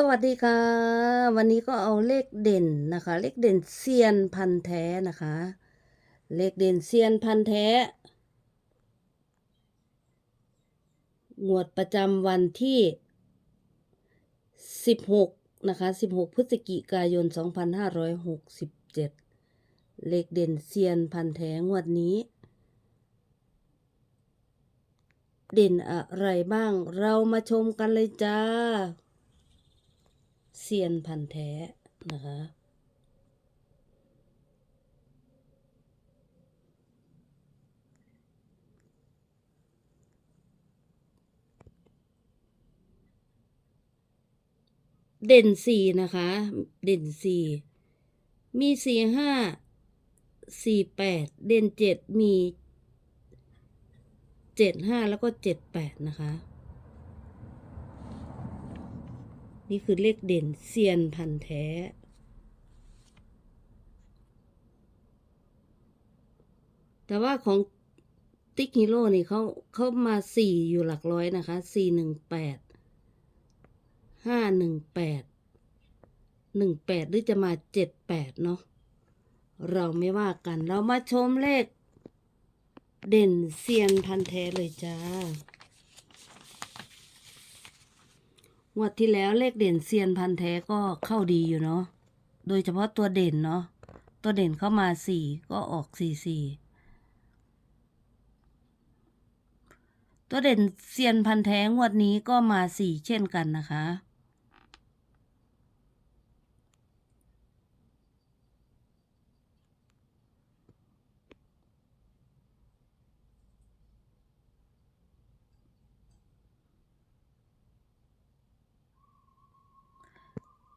สวัสดีค่ะ วันนี้ก็เอาเลขเด่นนะคะ เลขเด่นเซียนพันแท้นะคะ เลขเด่นเซียนพันแท้งวดประจำวันที่ 16 นะคะ 16 พฤศจิกายน 2567 เลขเด่นเซียนพันแท้งวดนี้ เด่นอะไรบ้างเรามาชมกันเลยจ้า ซียนพันแท้นะคะเด่นสี่นะคะ เด่นสี่มีสี่ห้าสี่แปดเด่นเจ็ดมีเจ็ดห้าแล้วก็เจ็ดแปดนะคะ นี่คือเลขเด่นเซียนพันแท้ แต่ว่าของติ๊กฮีโร่นี่เขาเขามาสี่อยู่หลักร้อยนะคะสี่หนึ่งแปดห้าหนึ่งแปดหนึ่งแปดหรือจะมาเจ็ดแปดเนาะเราไม่ว่ากันเรามาชมเลข เด่นเซียนพันแท้เลยจ้า งวดที่แล้วเลขเด่นเซียนพันแท้ก็เข้าดีอยู่เนาะ โดยเฉพาะตัวเด่นเนาะ ตัวเด่นเข้ามาสี่ก็ออกสี่สี่ ตัวเด่นเซียนพันแท้งวดนี้ก็มาสี่เช่นกันนะคะ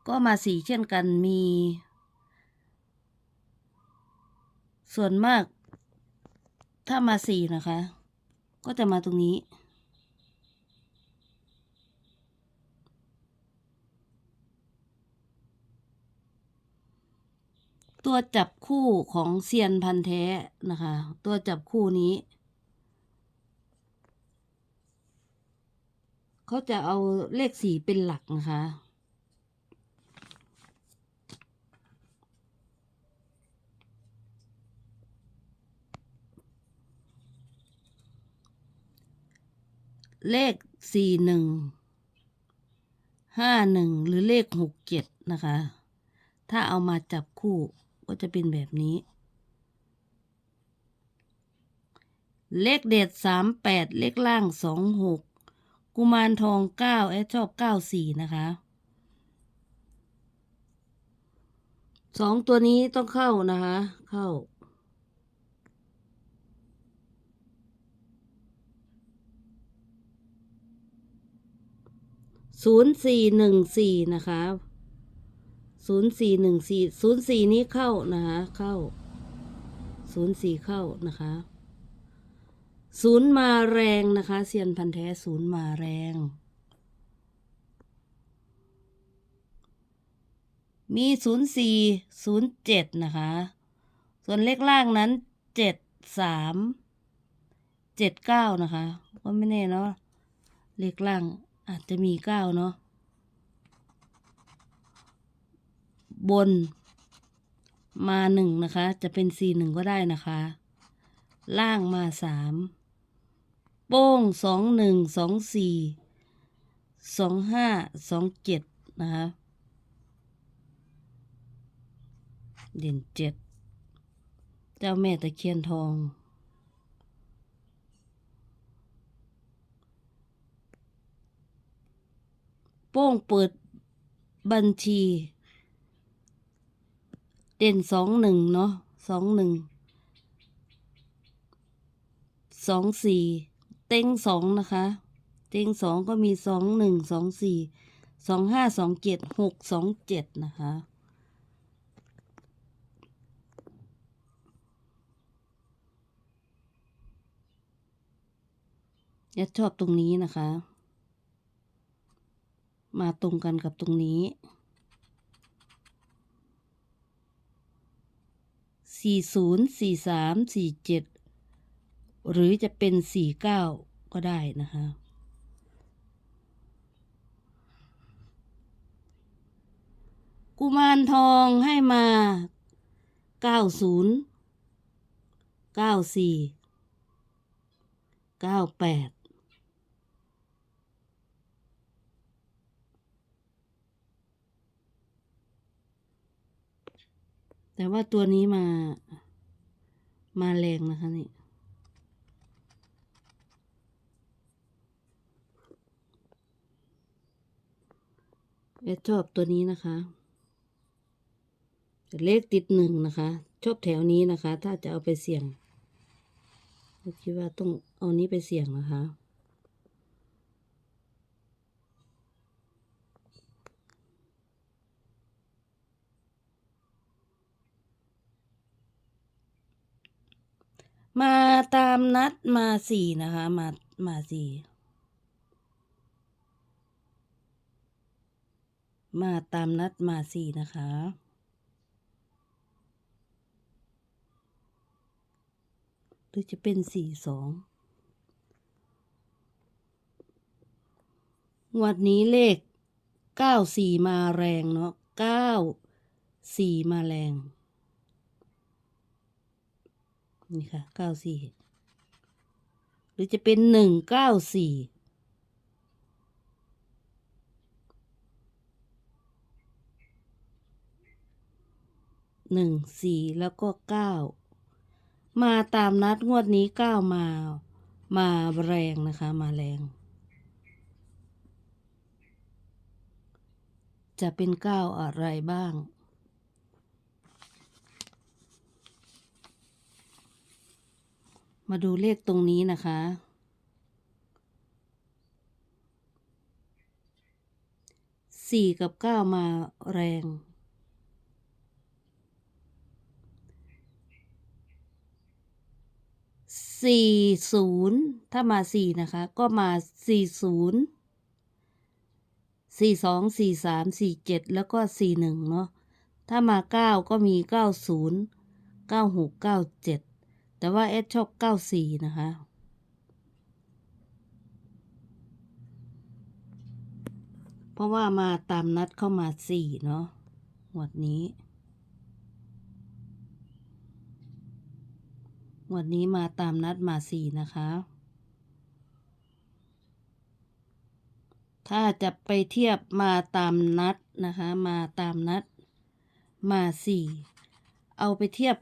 ก็มาสี่เช่นกันมี ส่วนมาก ถ้ามาสี่นะคะ ก็จะมาตรงนี้ ตัวจับคู่ของเซียนพันแท้นะคะ ตัวจับคู่นี้เขาจะเอาเลขสี่เป็นหลักนะคะ เลขสี่หนึ่งห้าหนึ่งหรือเลขหกเจ็ดนะคะ ถ้าเอามาจับคู่ก็จะเป็นแบบนี้ เลขเด็ดสามแปดเลขล่างสองหกกุมารทองเก้าแอดชอบเก้าสี่นะคะสองตัวนี้ต้องเข้านะคะ เข้า ศูนย์สี่หนึ่งสี่นะคะศูนย์สี่หนึ่งสี่ศูนย์สี่นี้เข้านะคะเข้าศูนย์สี่เข้านะคะศูนย์มาแรงนะคะเซียนพันแท้ศูนย์มาแรง มีศูนย์สี่ศูนย์เจ็ดนะคะ ส่วนเลขล่างนั้นเจ็ดสามเจ็ดเก้านะคะ ก็ไม่แน่เนาะเลขล่าง อาจจะมีเก้าเนาะบน มาหนึ่งนะคะ จะเป็นสี่หนึ่งก็ได้นะคะ ล่างมาสามโป้งสองหนึ่งสองสี่สองห้าสองเจ็ดนะคะเด่นเจ็ด เจ้าแม่ตะเคียนทอง โป้งเปิดบัญชี เด่นสองหนึ่งเนาะสองหนึ่งสองสี่เต็งสองนะคะ เต็งสองก็มีสองหนึ่งสองสี่สองห้าสองเจ็ดหกสองเจ็ดนะคะยัดชอบตรงนี้นะคะ มาตรงกันกับตรงนี้ 40 43 47 หรือจะเป็น 49 ก็ได้นะคะ กุมารทองให้มา 90 94 98 แต่ว่าตัวนี้มา มาแรงนะคะนี่เอสชอบตัวนี้นะคะเลขติดหนึ่งนะคะ ชอบแถวนี้นะคะ ถ้าจะเอาไปเสี่ยงคิดว่าต้องเอานี้ไปเสี่ยงนะคะ มาตามนัดมาสี่นะคะ มามาสี่มาตามนัดมาสี่นะคะ หรือจะเป็นสี่สองวันนี้เลขเก้าสี่มาแรงเนาะเก้าสี่มาแรง นี่ค่ะเก้าสี่หรือจะเป็นหนึ่งเก้าสี่หนึ่งสี่แล้วก็เก้ามาตามนัดงวดนี้เก้ามา มาแรงนะคะ มาแรง จะเป็นเก้าอะไรบ้าง มาดูเลขตรงนี้นะคะ สี่กับเก้ามาแรง สี่ศูนย์ถ้ามาสี่นะคะ ก็มาสี่ศูนย์สี่สองสี่สามสี่เจ็ดแล้วก็สี่หนึ่งเนาะ ถ้ามาเก้าก็มีเก้าศูนย์เก้าหกเก้าเจ็ด แต่ว่าเอสชอบเก้าสี่นะคะ เพราะว่ามาตามนัดเข้ามาสี่เนาะหมวดนี้หมวดนี้มาตามนัดมาสี่นะคะ ถ้าจะไปเทียบมาตามนัดนะคะ มาตามนัดมาสี่เอาไปเทียบ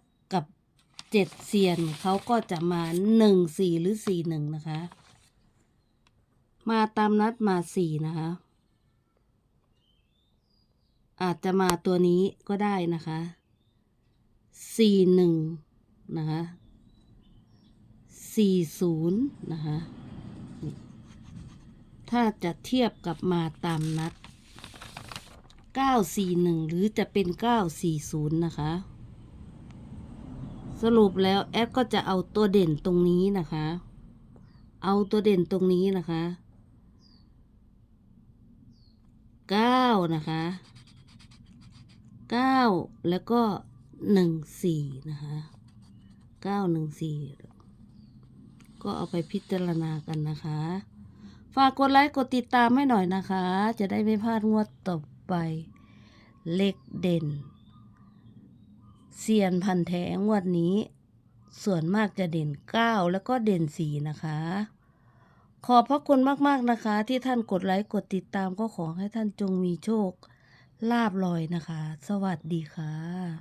เจ็ดเซียนเขาก็จะมาหนึ่งสี่หรือสี่หนึ่งนะคะ มาตามนัดมาสี่นะคะ อาจจะมาตัวนี้ก็ได้นะคะสี่หนึ่งนะคะสี่ศูนย์นะคะถ้าจะเทียบกับมาตามนัดเก้าสี่หนึ่งหรือจะเป็นเก้าสี่ศูนย์นะคะ สรุปแล้วแอดก็จะเอาตัวเด่นตรงนี้นะคะ เอาตัวเด่นตรงนี้นะคะเก้านะคะเก้าแล้วก็หนึ่งสี่นะคะเก้าหนึ่งสี่ก็เอาไปพิจารณากันนะคะ ฝากกดไลค์กดติดตามให้หน่อยนะคะ จะได้ไม่พลาดงวดต่อไปเลขเด่น เซียนพันแท้งวดนี้ ส่วนมากจะเด่น 9 แล้วก็เด่น 4 นะคะ ขอบพระคุณมากๆนะคะ ที่ท่านกดไลค์กดติดตามก็ขอให้ท่านจงมีโชคลาบลอยนะคะ สวัสดีค่ะ